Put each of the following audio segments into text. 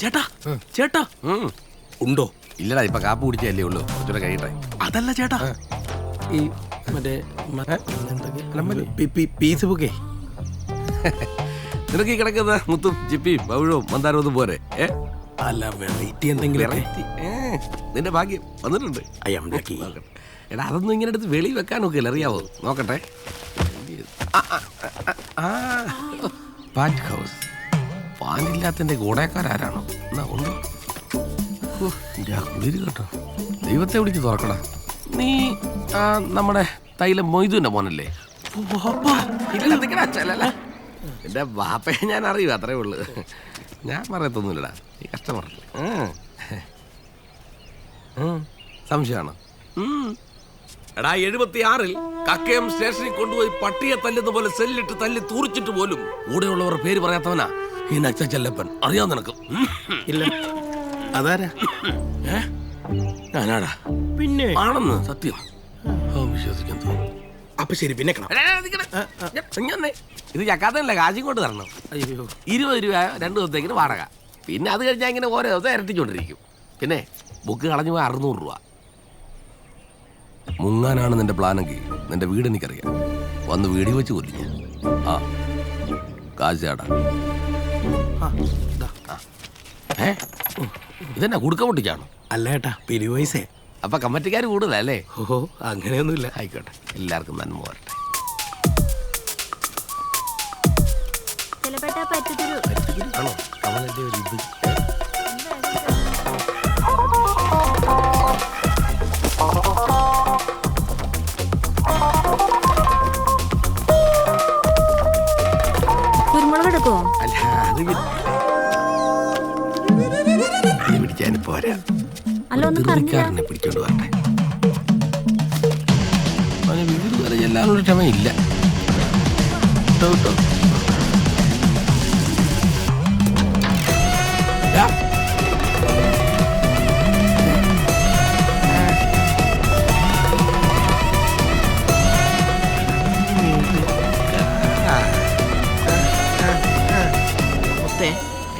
ചേട്ടാ ചേട്ടാ. ഉണ്ടോ? ഇല്ലടാ ഇപ്പൊ കാപ്പ് കുടിച്ചല്ലേ ഉള്ളൂ. കുറച്ചുകൂടെ കഴിയട്ടെ. അതല്ല ചേട്ടാ. ഈ മറ്റേ പീസ് ബുക്കേ? നിനക്ക് ഈ കിടക്കുന്ന മുത്തും ചിപ്പിയും പവിഴവും മന്ദാരവും പോരെ? ഏ? അല്ല വെറൈറ്റി എന്തെങ്കിലും നിന്റെ ഭാഗ്യം വന്നിട്ടുണ്ട്. ഐ ആം ലക്കി എടാ അതൊന്നും ഇങ്ങനെ എടുത്ത് വെളി വെക്കാൻ നോക്കില്ല അറിയാവോ? നോക്കട്ടെ. പാറ്റ് ഹൗസ് പാനില്ലാത്തതിന്റെ ഗുണക്കാരാരാണോ എന്നാ എന്റെ കുളിര് കേട്ടോ. ദൈവത്തെ വിളിച്ച് തുറക്കടാ. നീ നമ്മുടെ തൈല മൊയ്തുവിന്റെ മോനല്ലേ. എന്റെ ബാപ്പയെ ഞാൻ അറിയൂ അത്രേ ഉള്ളു. ഞാൻ പറയത്തൊന്നുമില്ലടാ. നീ കഷ്ടമറല്ലേ സംശയമാണ്? എടാ എഴുപത്തി ആറിൽ കക്കയം സ്റ്റേഷനിൽ കൊണ്ടുപോയി പട്ടിയെ തല്ലുന്ന പോലെ സെല്ലിട്ട് തല്ലി തൂറിച്ചിട്ട് പോലും കൂടെയുള്ളവർ പേര് പറയാത്തവനാ. ഈ നച്ച ചെല്ലപ്പൻ. അറിയാം നിനക്ക്. ഇല്ല. അതാരാ? ഏ? ഞാനാടാ പിന്നെ? ആണെന്ന് സത്യം. ഓ, വിശ്വസിക്കാൻ തോന്നുന്നു. അപ്പൊ ശരി പിന്നെ കാണാം. നിക്കടെ. ഞാൻ- ഇങ്ങ് ഇത് ചക്കാത്തല്ല കാശും കൊണ്ട് തരണം. അയ്യോ. ഇരുപത് രൂപ രണ്ട് ദിവസത്തേക്കിന് വാടക. പിന്നെ അത് കഴിഞ്ഞാൽ ഇങ്ങനെ ഓരോ ദിവസം ഇരട്ടിക്കൊണ്ടിരിക്കും പിന്നെ ബുക്ക് കളഞ്ഞു പോയി അറുന്നൂറ് രൂപ. മുങ്ങാനാണ് നിന്റെ പ്ലാനെങ്കിൽ നിന്റെ വീട് എനിക്കറിയാം. വന്ന് വീടി വെച്ച് കൊല്ലിഞ്ഞു ആ. കാശ്. ഏ? ഇതെന്നാ കുടുക്ക പൊട്ടിക്കാണോ? അല്ല ഏട്ടാ പിരി വയസ്സേ. അപ്പൊ കമ്മറ്റിക്കാർ കൂടുതലല്ലേ ഓഹോ അങ്ങനെയൊന്നുമില്ല. ആയിക്കോട്ടെ എല്ലാവർക്കും നന്മ വരട്ടെ. ആണോ? കമലിന്റെ ഒരു ഇത്. പിടിച്ചാൽ പോരാ. ധൃതിക്കാരനെ പിടിച്ചോണ്ട് വരട്ടെ. അവന് വീട് വരെ ചെല്ലാനുള്ള ക്ഷമയില്ല കേട്ടോ, കേട്ടോ. ദാ.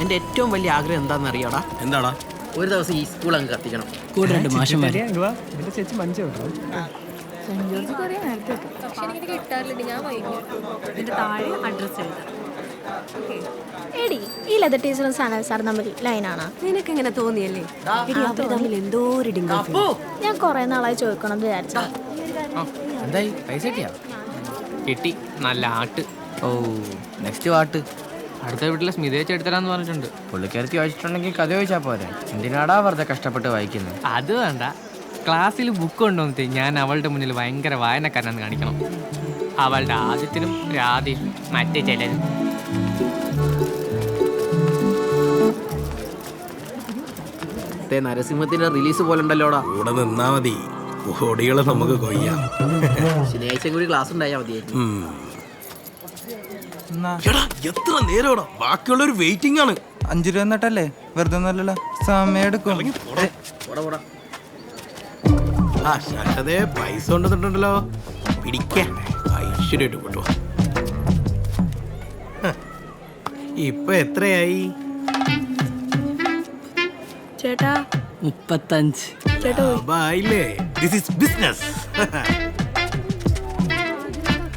എന്റെ ഏറ്റവും വലിയ ആഗ്രഹം എന്താണെന്ന് അറിയാടാ? എന്താടാ? ഒരു ദിവസം ഈ സ്കൂൾ അങ്ങ് കത്തിക്കണം. കൂടെ രണ്ട് മാഷന്മാര്. എടി ഈ ലെതർ ടീച്ചറും സനൽ സാർ തമ്മിൽ ലൈനാണ് നിനക്ക് തോന്നിയല്ലേ? തമ്മിൽ എന്തോ ഒരു ഡിങ്കോ അപ്പോ. ഞാൻ കുറെ നാളായി ചോദിക്കണം എന്ന് വിചാരിച്ചു എന്തായി? പൈസ കിട്ടിയാ? കിട്ടി. നല്ല ആട്ട്. ഓ നെക്സ്റ്റ് പാട്ട് അടുത്ത വീട്ടിലെ സ്മിതയെ എടുത്തരാന്ന് പറഞ്ഞിട്ടുണ്ട്. പുള്ളിക്കാരത്തി വായിച്ചിട്ടുണ്ടെങ്കിൽ കഥ ചോദിച്ചാൽ പോരെ. എന്തിനാടാ വെറുതെ കഷ്ടപ്പെട്ട് വായിക്കുന്നത് അത് വേണ്ട. ക്ലാസ്സിൽ ബുക്ക് കൊണ്ടുവന്നിട്ട് ഞാൻ അവളുടെ മുന്നിൽ ഭയങ്കര വായനക്കാരനാണെന്ന് കാണിക്കണം. അവളുടെ ആദ്യത്തിനും രാതിയും മറ്റേ ചിലരും നരസിംഹത്തിന്റെ റിലീസ് പോലെ ഉണ്ടല്ലോടാ. കൂടെ നിന്നാ മതി. ഓടികളെ നമുക്ക് കൊയ്യാം. ശനിയാഴ്ച കൂടി ക്ലാസ് ഉണ്ടായാൽ മതിയായിരുന്നു. എടാ എത്ര നേരമാടാ? ബാക്കിയുള്ളൊരു വെയിറ്റിംഗ് ആണ്. അഞ്ചു രൂപ എന്നിട്ടല്ലേ വെറുതെ ഒന്നുമല്ലല്ലോ. സമയം എടുക്കും. പോടാ. പോടാ ആ ശാശ്വതേ പൈസ കൊണ്ടുവന്നിട്ടുണ്ടല്ലോ. പിടിക്കാൻ ഐശ്വര്യമായിട്ട് കൊണ്ടു ഇപ്പൊ എത്രയായി? ചേട്ടാ. മുപ്പത്തഞ്ച്. ചേട്ടാ ആയില്ലേ? ദിസ് ഇസ് ബിസിനസ്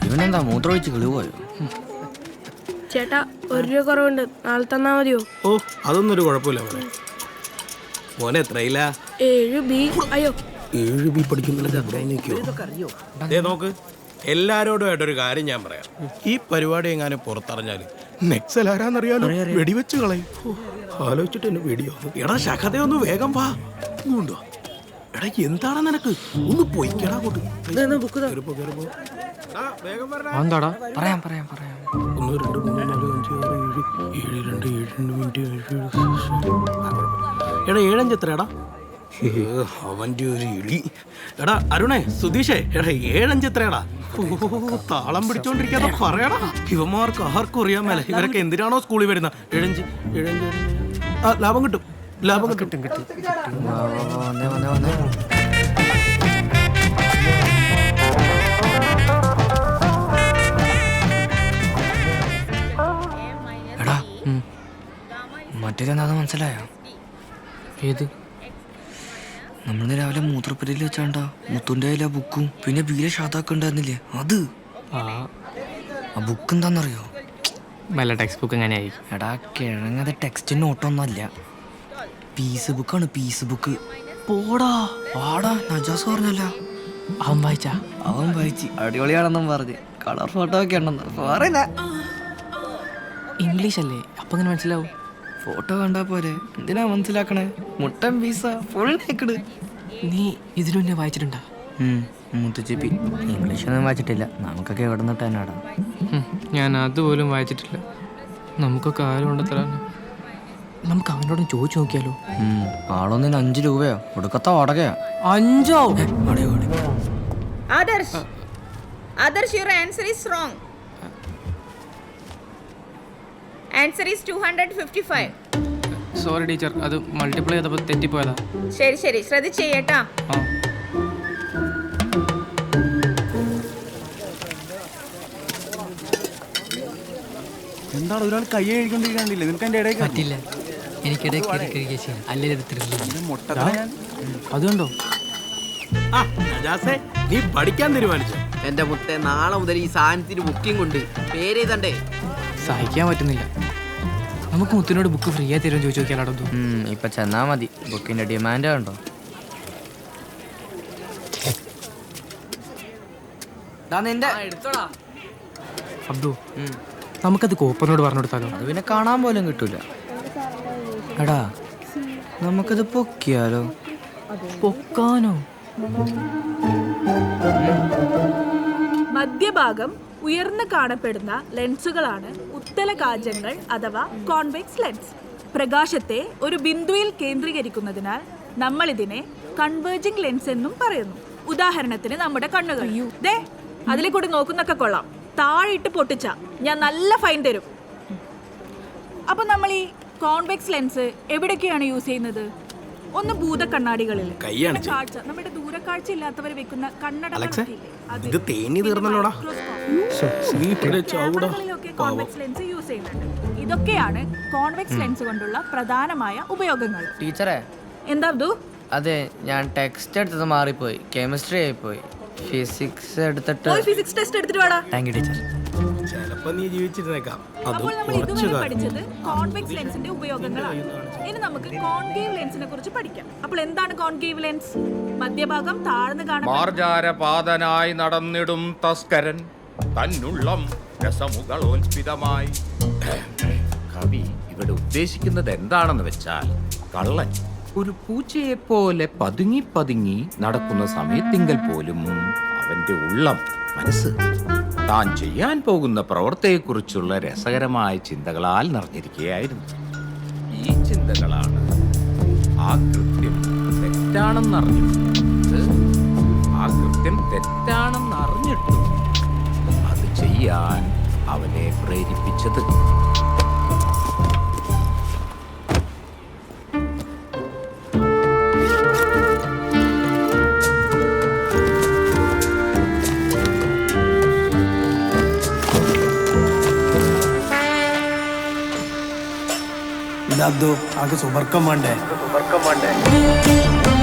ഇവനെന്താ മൂത്രമൊഴിച്ച് കിളിപോയോ ചേട്ടാ ഒരു രൂപ കുറവുണ്ട്. നാളെ തന്നാ മതിയോ? ഓ അതൊന്നും ഒരു കുഴപ്പമില്ല മോനെ. മോനെ എത്രയില്ല? ഏഴ് ബി. അയ്യോ. ഏഴ് ബി പഠിക്കുന്നില്ല ദേ നോക്ക്. എല്ലാരോടും ആയിട്ടൊരു കാര്യം ഞാൻ പറയാം. ഈ പരിപാടി എങ്ങാനും പുറത്തറിഞ്ഞാൽ നെക്സൽ ആരാന്നറിയാലോ? വെടിവെച്ച് കളയും. ആലോചിച്ചിട്ട് എന്നെ വെടിയോ? എടാ ശഖതേ ഒന്ന് വേഗം വാ. ഇങ്ങോട്ടോ എടാ എന്താണ് നിനക്ക്? ഒന്ന് പൊയ്ക്കടാ അങ്ങോട്ട്. പറയാം പറയാം പറയാം. ഒന്ന് രണ്ട് മൂന്ന് നാല് അഞ്ച് ആറ് ഏഴ് ഏഴ് രണ്ട് ഏഴ് രണ്ട് മിനിറ്റ് ഏഴ് എടാ ഏഴഞ്ച് എത്രയാടാ? അവന്റെ ഒരു ഇളി എടാ അരുണേ സുധീഷേ എടാ ഏഴഞ്ച് എത്രയാടാ? താളം പിടിച്ചോണ്ടിരിക്കാതെ പറയടാ. ഇവന്മാർക്ക് ആർക്കും അറിയാൻ മേല. ഇവരൊക്കെ എന്തിനാണോ സ്കൂളിൽ വരുന്നത്? ഏഴഞ്ച് ഏഴഞ്ച്. ഏഴഞ്ച്. ആ ലാഭം കിട്ടും. ലാഭം കിട്ടും. കിട്ടും മറ്റേതെന്താന്ന് മനസ്സിലായോ? ഏത്? നമ്മൾ രാവിലെ മൂത്രപ്പുരയിൽ വെച്ചാണ്ടാ. മുത്തുന്റെ കയ്യിലെ ബുക്കും. പിന്നെ ബീലെ ഷാദാക്ക ഉണ്ടായിരുന്നില്ലേ? അത്? ആ. ബുക്ക് എന്താണെന്നറിയോ വല്ല ടെക്സ്റ്റ് ബുക്ക് എങ്ങനെയായി? എടാ കിഴങ്ങത് ടെക്സ്റ്റ് നോട്ടൊന്നുമല്ല പീസ് ബുക്കാണ് പീസ് ബുക്ക് പോടാ വാടാ നജാസ് പറഞ്ഞല്ല. അവൻ വായിച്ചാ? അവൻ വായിച്ച്. അടിപൊളിയാണെന്നും പറഞ്ഞ്. കളർ ഫോട്ടോ ഒക്കെ ഉണ്ടെന്ന്. പറയില്ല? ഇംഗ്ലീഷ് അല്ലേ അപ്പൊ അങ്ങനെ മനസ്സിലാവും. ഫോട്ടോ കണ്ടാ പോരെ. എന്തിനാ മനസ്സിലാക്കണേ? മുട്ടൻ പീസ ഫുൾ നേക്കട് നീ ഇതിനു മുന്നേ വായിച്ചിട്ടുണ്ടാ? മുത്തുച്ചിപ്പി ഇംഗ്ലീഷ് ഒന്നും വായിച്ചിട്ടില്ല. നമുക്കൊക്കെ എവിടെ നിന്നിട്ട് തന്നെ ഇടാം ഞാൻ അതുപോലും വായിച്ചിട്ടില്ല. നമുക്കൊക്കെ ആരും ഉണ്ടത്ര നമുക്ക് അവനോട് ചോദിച്ചു നോക്കിയാലോ? ആളൊന്നിന് അഞ്ച് രൂപയോ. ഒടുക്കത്ത വാടകയാ. അഞ്ചോ? Your answer is your answer is wrong. Answer is 255. Sorry teacher അത് മൾട്ടിപ്ലൈ ചെയ്തപ്പോൾ തെറ്റിപ്പോയതാ. ശരി ശരി. ശ്രദ്ധിച്ച് ചെയ്യട്ടാ ആ. എന്താണ് ഒരാൾ കൈ കഴിക്കൊണ്ടിരിക്കണ്ടില്ലേ നിനക്ക് എന്റെ ഇടയിൽ പറ്റില്ല. എനിക്കിടെ അല്ലെങ്കിൽ അതുകൊണ്ടോ ആ നജാസേ നീ പഠിക്കാൻ തീരുമാനിച്ചു? എന്റെ മുത്തെ നാളെ മുതൽ ഈ സാധനത്തിന് ബുക്കിംഗ് ഉണ്ട്. പേര് എഴുതണ്ടേ? സഹിക്കാൻ പറ്റുന്നില്ല. നമുക്ക് മുത്തിനോട് ബുക്ക് ഫ്രീ ആയി തരുമെന്ന് ചോദിച്ചു നോക്കിയാലോ അടുത്തു ഇപ്പൊ ചെന്നാ മതി. ബുക്കിന്റെ ഡിമാൻഡ് കണ്ടോ അബ്ദു നമുക്കത് കോപ്പനോട് പറഞ്ഞു കൊടുത്താലോ അത് പിന്നെ കാണാൻ പോലും കിട്ടൂല. എടാ നമുക്കത് പൊക്കിയാലോ? പൊക്കാനോ? മധ്യഭാഗം ഉയർന്നു കാണപ്പെടുന്ന ലെൻസുകളാണ് ഉത്തല കാജങ്ങൾ അഥവാ കോൺവെക്സ് ലെൻസ്. പ്രകാശത്തെ ഒരു ബിന്ദുവിൽ കേന്ദ്രീകരിക്കുന്നതിനാൽ നമ്മൾ ഇതിനെ കൺവേർജിംഗ് ലെൻസ് എന്നും പറയുന്നു. ഉദാഹരണത്തിന് നമ്മുടെ കണ്ണുകൾ. ദേ അതിലെ കൂടി നോക്കുന്നൊക്കെ കൊള്ളാം. താഴെയിട്ട് ഇട്ട് പൊട്ടിച്ച ഞാൻ നല്ല ഫൈൻ തരും. അപ്പൊ നമ്മൾ ഈ കോൺവെക്സ് ലെൻസ് എവിടൊക്കെയാണ് യൂസ് ചെയ്യുന്നത്? ഒന്ന് ഭൂത കണ്ണാടികളിൽ കൈയാണ് നമ്മുടെ കാഴ്ച നമ്മുടെ ദൂരക്കാഴ്ച ഇല്ലാത്തവർ വെക്കുന്ന കണ്ണട. ഇത് തേഞ്ഞു തീർന്നല്ലോടാ. ക്യാമറകളിലൊക്കെ കോൺവെക്സ് ലെൻസ് യൂസ് ചെയ്യുന്നുണ്ട്. ഇതൊക്കെയാണ് കോൺവെക്സ് ലെൻസ് കൊണ്ടുള്ള പ്രധാനമായ ഉപയോഗങ്ങൾ. ടീച്ചറെ. എന്താ അബ്ദു? അതെ ഞാൻ ടെക്സ്റ്റ് എടുത്തത് മാറിപ്പോയി. കെമിസ്ട്രി ആയിപ്പോയി. ഫിസിക്സ് എടുത്തിട്ട് പോയി ഫിസിക്സ് ടെസ്റ്റ് എടുത്തിട്ട് വാടാ. താങ്ക് യു ടീച്ചർ ചിലപ്പോ നീ ജീവിച്ചിരുന്നേക്കാം. അപ്പോൾ നമ്മൾ ഇതുവരെ പഠിച്ചത് കോൺവെക്സ് ലെൻസിന്റെ ഉപയോഗങ്ങളാണ്. ഇനി നമുക്ക് കോൺകേവ് ലെൻസിനെ കുറിച്ച് പഠിക്കാം. അപ്പോൾ എന്താണ് കോൺകേവ് ലെൻസ് മധ്യഭാഗം താഴ്ന്നു കാണുന്ന മാർജാരപാതനായി നടന്നിടും തസ്കരൻ. തന്നുള്ളം രസമുകളോൽപിതമായി കവി ഇവിടെ ഉദ്ദേശിക്കുന്നത് എന്താണെന്ന് വെച്ചാൽ കള്ളൻ ഒരു പൂച്ചയെ പോലെ പതുങ്ങി പതുങ്ങി നടക്കുന്ന സമയത്തിങ്കൽ പോലും അവന്റെ ഉള്ളം മനസ്സ് താൻ ചെയ്യാൻ പോകുന്ന പ്രവൃത്തിയെക്കുറിച്ചുള്ള രസകരമായ ചിന്തകളാൽ നിറഞ്ഞിരിക്കുകയായിരുന്നു. ഈ ചിന്തകളാണ് ആ കൃത്യം തെറ്റാണെന്നറിഞ്ഞിട്ട് ആ കൃത്യം തെറ്റാണെന്ന് അറിഞ്ഞിട്ടും അത് ചെയ്യാൻ അവനെ പ്രേരിപ്പിച്ചത്. ഇതോ ആകെ സുബർക്കം വേണ്ടേ? ദാ,